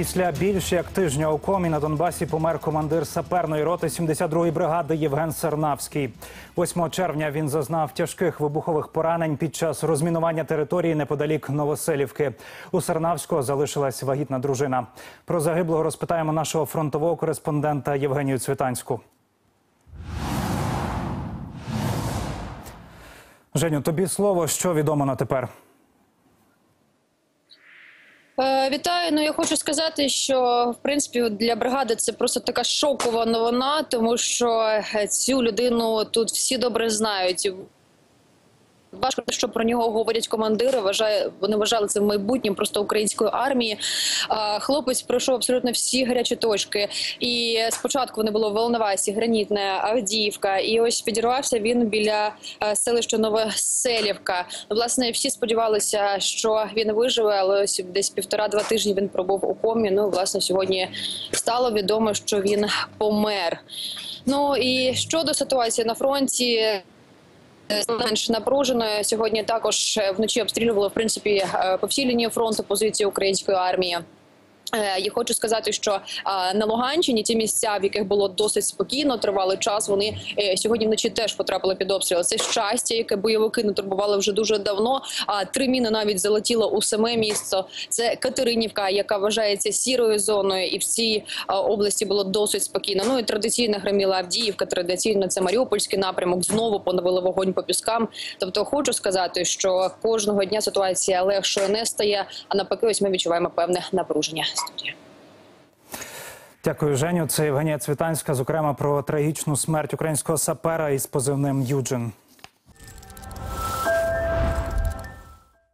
Після більш як тижня у комі на Донбасі помер командир саперної роти 72-ї бригади Євген Сернавський. 8 червня він зазнав тяжких вибухових поранень під час розмінування території неподалік Новоселівки. У Сернавського залишилась вагітна дружина. Про загиблого розпитаємо нашого фронтового кореспондента Євгенію Цвітанську. Женю, тобі слово, що відомо на тепер. Е, Вітаю. Ну я хочу сказати, що в принципі для бригади це просто така шокова новина, тому що е, цю людину тут всі добре знають. Важко, що про нього говорять командири. Вважає, вони вважали це в майбутнім просто української армії. Хлопець пройшов абсолютно всі гарячі точки. І спочатку вони було Волновасі, Гранітне, Авдіївка. І ось підірвався він біля е, селища Новоселівка. Власне, всі сподівалися, що він виживе, але ось десь півтора-два тижні він пробув у комі. Ну, власне, сьогодні стало відомо, що він помер. Ну і щодо ситуації на фронті. Менш напруженою сьогодні також е, вночі обстрілювали в принципі е, по всій лінії фронту позиції української армії. Е, Я хочу сказати, що на Луганщині ті місця, в яких було досить спокійно, тривалий час. Вони е, сьогодні вночі теж потрапили під обстріл. Це щастя, яке бойовики не турбували вже дуже давно. А три міни навіть залетіло у саме місто. Це Катеринівка, яка вважається сірою зоною, і в цій області було досить спокійно. Ну і традиційно гриміла Авдіївка. Традиційно це Маріупольський напрямок. Знову поновили вогонь по піскам. Тобто, хочу сказати, що кожного дня ситуація легшою не стає. А навпаки, ось ми відчуваємо певне напруження. Студія. Дякую, Женю. Це Євгенія Цвітанська, зокрема про трагічну смерть українського сапера із позивним Юджин.